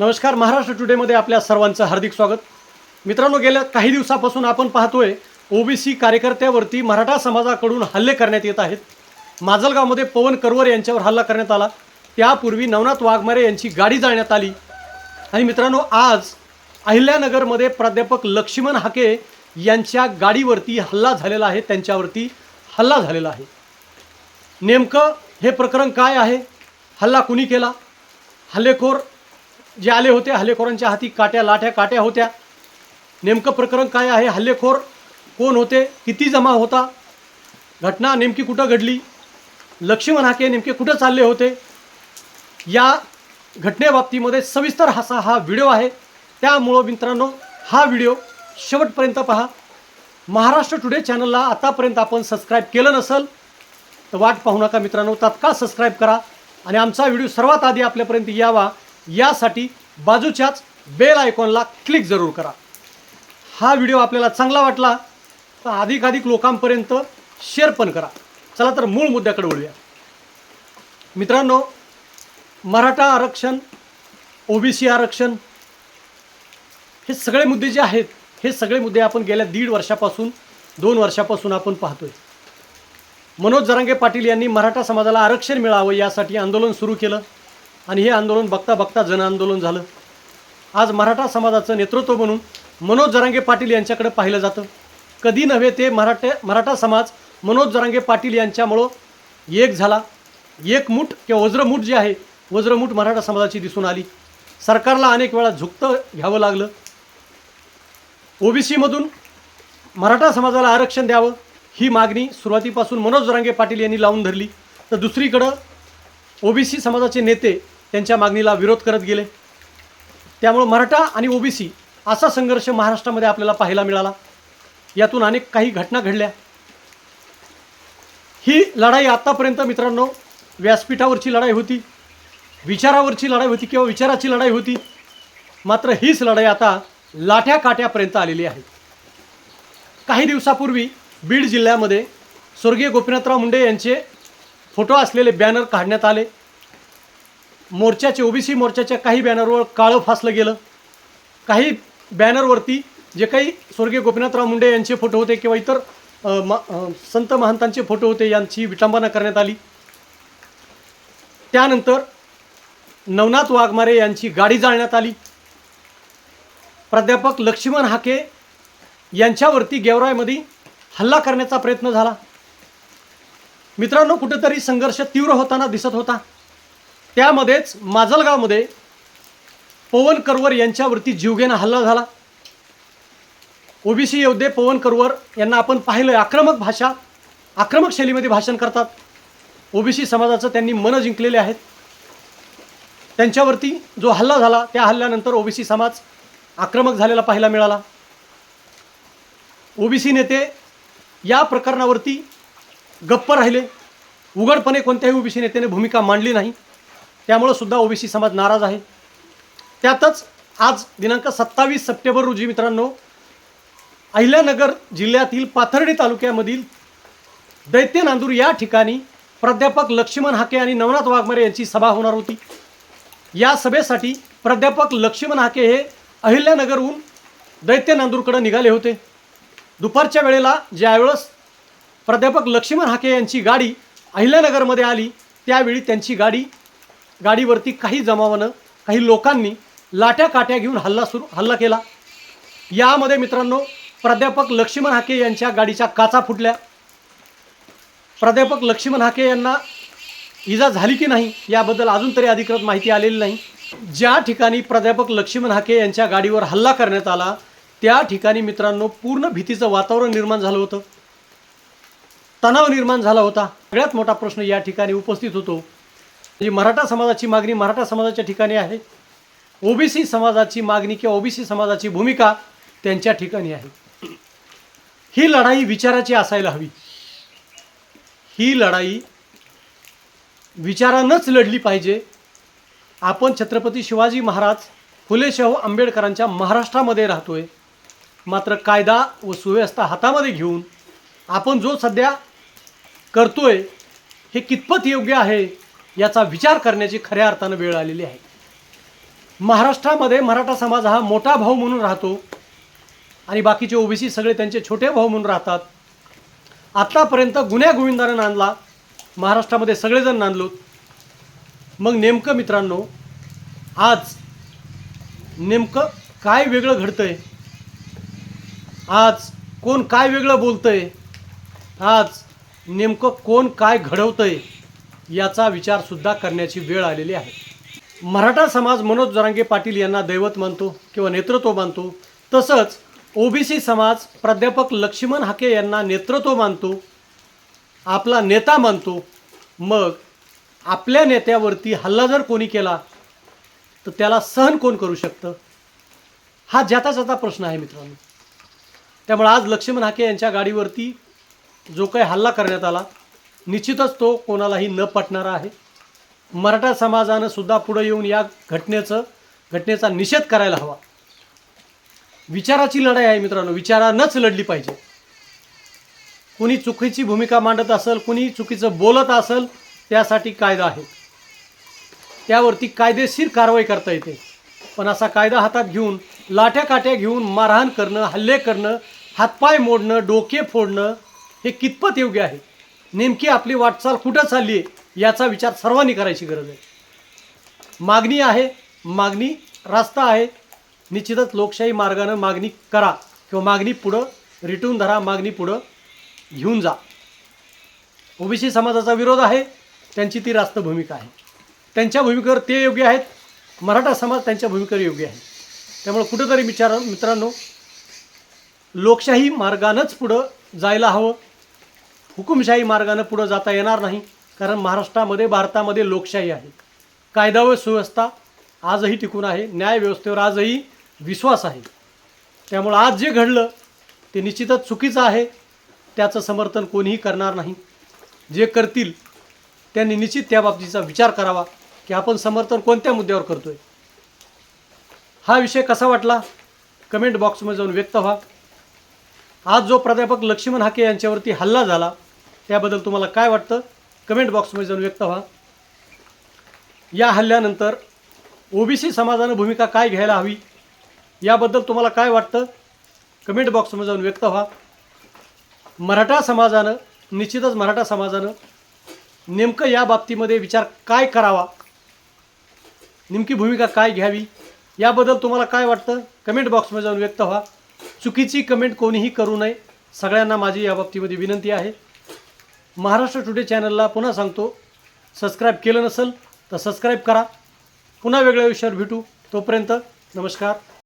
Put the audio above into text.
नमस्कार महाराष्ट्र टुडेमध्ये आपल्या सर्वांचं हार्दिक स्वागत. मित्रांनो गेल्या काही दिवसापासून आपण पाहतोय ओबीसी कार्यकर्त्यावरती मराठा समाजाकडून हल्ले करण्यात येत आहेत. माजलगावमध्ये पवन करवर यांच्यावर हल्ला करण्यात आला. त्यापूर्वी नवनाथ वाघमारे यांची गाडी जाळण्यात आली. आणि मित्रांनो आज अहिल्यानगरमध्ये प्राध्यापक लक्ष्मण हाके यांच्या गाडीवरती हल्ला झालेला आहे त्यांच्यावरती हल्ला झालेला आहे. नेमकं हे प्रकरण काय आहे? हल्ला कुणी केला? हल्लेखोर जे आले होते हल्लेखोरांच्या हाती काट्या लाठ्या काट्या होत्या. नेमकं प्रकरण काय आहे? हल्लेखोर कोण होते? किती जमा होता? घटना नेमकी कुठं घडली? लक्ष्मण हाके नेमके कुठं चालले होते? या घटनेबाबतीमध्ये सविस्तर असा हा व्हिडिओ आहे. त्यामुळं मित्रांनो हा व्हिडिओ शेवटपर्यंत पहा. महाराष्ट्र टुडे चॅनलला आतापर्यंत आपण सबस्क्राईब केलं नसेल तर वाट पाहू नका मित्रांनो. तात्काळ सबस्क्राईब करा आणि आमचा व्हिडिओ सर्वात आधी आपल्यापर्यंत यावा. यासाठी बाजूच्याच बेल आयकॉनला क्लिक जरूर करा. हा व्हिडिओ आपल्याला चांगला वाटला तर अधिकाधिक लोकांपर्यंत शेअर पण करा. चला तर मूळ मुद्द्याकडे वळूया. मित्रांनो मराठा आरक्षण ओबीसी आरक्षण हे सगळे मुद्दे जे आहेत हे सगळे मुद्दे आपण गेल्या दीड वर्षापासून दोन वर्षापासून आपण पाहतोय. मनोज जरांगे पाटील यांनी मराठा समाजाला आरक्षण मिळावं यासाठी आंदोलन सुरू केलं. आणि हे आंदोलन बघता बघता जनआंदोलन झालं. आज मराठा समाजाचं नेतृत्व म्हणून मनोज जरांगे पाटील यांच्याकडे पाहिलं जातं. कधी नव्हे ते मराठे मराठा समाज मनोज जरांगे पाटील यांच्यामुळं एक झाला. एकमूठ किंवा वज्रमूठ जे आहे वज्रमूठ मराठा समाजाची दिसून आली. सरकारला अनेक वेळा झुकतं घ्यावं लागलं. ओबीसीमधून मराठा समाजाला आरक्षण द्यावं ही मागणी सुरुवातीपासून मनोज जरांगे पाटील यांनी लावून धरली. तर दुसरीकडं ओबीसी समाजाचे नेते त्यांच्या मागणीला विरोध करत गेले. त्यामुळं मराठा आणि ओबीसी असा संघर्ष महाराष्ट्रामध्ये आपल्याला पाहायला मिळाला. यातून अनेक काही घटना घडल्या. ही लढाई आत्तापर्यंत मित्रांनो व्यासपीठावरची लढाई होती विचारावरची लढाई होती किंवा विचाराची लढाई होती. मात्र हीच लढाई आता लाठ्या काट्यापर्यंत आलेली आहे. काही दिवसापूर्वी बीड जिल्ह्यामध्ये स्वर्गीय गोपीनाथराव मुंडे यांचे फोटो असलेले बॅनर काढण्यात आले. मोर्चाचे ओबीसी मोर्चाच्या काही बॅनरवर काळं फासलं गेलं. काही बॅनरवरती जे काही स्वर्गीय गोपीनाथराव मुंडे यांचे फोटो होते किंवा इतर मा संत महंतांचे फोटो होते यांची विटंबना करण्यात आली. त्यानंतर नवनाथ वाघमारे यांची गाडी जाळण्यात आली. प्राध्यापक लक्ष्मण हाके यांच्यावरती गेवरायमध्ये हल्ला करण्याचा प्रयत्न झाला. मित्रांनो कुठेतरी संघर्ष तीव्र होताना दिसत होता. त्यामध्येच माजलगावमध्ये पवन करवर यांच्यावरती जीवघेणा हल्ला झाला. ओबीसी योद्धे पवन करवर यांना आपण पाहिलं आक्रमक भाषा आक्रमक शैलीमध्ये भाषण करतात. ओबीसी समाजाचं त्यांनी मनं जिंकलेले आहेत. त्यांच्यावरती जो हल्ला झाला त्या हल्ल्यानंतर ओबीसी समाज आक्रमक झालेला पाहायला मिळाला. ओबीसी नेते या प्रकरणावरती गप्प राहिले. उघडपणे कोणत्याही ओबीसी नेत्याने भूमिका मांडली नाही. त्यामुळं सुद्धा ओबीसी समाज नाराज आहे. त्यातच आज दिनांक सत्तावीस सप्टेंबर रोजी मित्रांनो अहिल्यानगर जिल्ह्यातील पाथर्डी तालुक्यामधील दैत्य नांदूर या ठिकाणी प्राध्यापक लक्ष्मण हाके आणि नवनाथ वाघमारे यांची सभा होणार होती. या सभेसाठी प्राध्यापक लक्ष्मण हाके हे अहिल्यानगरहून दैत्य नांदूरकडे निघाले होते. दुपारच्या वेळेला ज्यावेळेस प्राध्यापक लक्ष्मण हाके यांची गाडी अहिल्यानगरमध्ये आली त्यावेळी त्यांची गाडी गाडीवरती काही जमावानं काही लोकांनी लाट्या काट्या घेऊन हल्ला सुरू हल्ला केला. यामध्ये मित्रांनो प्राध्यापक लक्ष्मण हाके यांच्या गाडीच्या काचा फुटल्या. प्राध्यापक लक्ष्मण हाके यांना इजा झाली की नाही याबद्दल अजून तरी अधिकृत माहिती आलेली नाही. ज्या ठिकाणी प्राध्यापक लक्ष्मण हाके यांच्या गाडीवर हल्ला करण्यात आला त्या ठिकाणी मित्रांनो पूर्ण भीतीचं वातावरण निर्माण झालं होतं. तणाव निर्माण झाला होता. सगळ्यात मोठा प्रश्न या ठिकाणी उपस्थित होतो. म्हणजे मराठा समाजाची मागणी मराठा समाजाच्या ठिकाणी आहे. ओबीसी समाजाची मागणी किंवा ओबीसी समाजाची भूमिका त्यांच्या ठिकाणी आहे. ही लढाई विचाराची असायला हवी. ही लढाई विचारानंच लढली पाहिजे. आपण छत्रपती शिवाजी महाराज फुले शाहू आंबेडकरांच्या महाराष्ट्रामध्ये राहतोय. मात्र कायदा व सुव्यवस्था हातामध्ये घेऊन आपण जो सध्या करतोय हे कितपत योग्य आहे? याचा विचार करण्याची खऱ्या अर्थानं वेळ आलेली आहे. महाराष्ट्रामध्ये मराठा समाज हा मोठा भाऊ म्हणून राहतो. आणि बाकीचे ओबीसी सगळे त्यांचे छोटे भाऊ म्हणून राहतात. आत्तापर्यंत गुन्ह्या गोविंदानं नांदला. महाराष्ट्रामध्ये सगळेजण नांदलो. मग नेमकं मित्रांनो आज नेमकं काय वेगळं घडतं आहे आज कोण काय वेगळं बोलतं आहे आज नेमकं कोण काय घडवतं आहे याचा विचारसुद्धा करण्याची वेळ आलेली आहे. मराठा समाज मनोज जरांगे पाटील यांना दैवत मानतो किंवा नेतृत्व मानतो. तसंच ओबीसी समाज प्राध्यापक लक्ष्मण हाके यांना नेतृत्व मानतो. आपला नेता मानतो. मग आपल्या नेत्यावरती हल्ला जर कोणी केला तर त्याला सहन कोण करू शकतं? हा ज्याता ज्याता प्रश्न आहे मित्रांनो. त्यामुळे आज लक्ष्मण हाके यांच्या गाडीवरती जो काही हल्ला करण्यात आला निश्चितच तो कोणालाही न पटणारा आहे. मराठा समाजानं सुद्धा पुढे येऊन या घटनेचं घटनेचा निषेध करायला हवा. विचाराची लढाई आहे मित्रांनो विचारानंच लढली पाहिजे. कुणी चुकीची भूमिका मांडत असेल कुणी चुकीचं बोलत असेल त्यासाठी कायदा आहे. त्यावरती कायदेशीर कारवाई करता येते. पण असा कायदा हातात घेऊन लाठ्या काट्या घेऊन मारहाण करणं हल्ले करणं हातपाय मोडणं डोके फोडणं हे कितपत योग्य आहे? नेमकी आपली वाटचाल कुठं चालली आहे याचा विचार सर्वांनी करायची गरज आहे. मागणी आहे मागणी रास्ता आहे. निश्चितच लोकशाही मार्गानं मागणी करा किंवा मागणी पुढं रिटून धरा मागणी पुढं घेऊन जा. ओबीसी समाजाचा विरोध आहे त्यांची ती रास्त भूमिका आहे. त्यांच्या भूमिकेवर ते योग्य आहेत. मराठा समाज त्यांच्या भूमिकेवर योग्य आहे. त्यामुळे कुठंतरी विचार मित्रांनो लोकशाही मार्गानंच पुढं जायला हवं. हुकुमशाही मार्गानं पुढं जाता येणार नाही कारण महाराष्ट्रामध्ये भारतामध्ये लोकशाही आहे. कायदा व सुव्यवस्था आजही टिकून आहे न्यायव्यवस्थेवर आजही विश्वास आहे. त्यामुळं आज जे घडलं ते निश्चितच चुकीचं आहे. त्याचं समर्थन कोणीही करणार नाही. जे करतील त्यांनी निश्चित त्या बाबतीचा विचार करावा की आपण समर्थन कोणत्या मुद्द्यावर करतोय. हा विषय कसा वाटला? कमेंट बॉक्समध्ये जाऊन व्यक्त व्हा. आज जो प्राध्यापक लक्ष्मण हाके यांच्यावरती हल्ला झाला त्याबद्दल तुम्हाला काय वाटतं? कमेंट बॉक्समध्ये जाऊन व्यक्त व्हा. या हल्ल्यानंतर ओबीसी समाजानं भूमिका काय घ्यायला हवी याबद्दल तुम्हाला काय वाटतं? कमेंट बॉक्समध्ये जाऊन व्यक्त व्हा. मराठा समाजानं निश्चितच मराठा समाजानं नेमकं या बाबतीमध्ये विचार काय करावा? नेमकी भूमिका काय घ्यावी? याबद्दल तुम्हाला काय वाटतं? कमेंट बॉक्समध्ये जाऊन व्यक्त व्हा. चुकीची कमेंट कोणीही करू नये. सगळ्यांना माझी या बाबतीमध्ये विनंती आहे. महाराष्ट्र टुडे चॅनलला पुन्हा सांगतो सबस्क्राईब केलं नसेल तर सबस्क्राईब करा. पुन्हा वेगळ्या विषयावर भेटू. तोपर्यंत नमस्कार.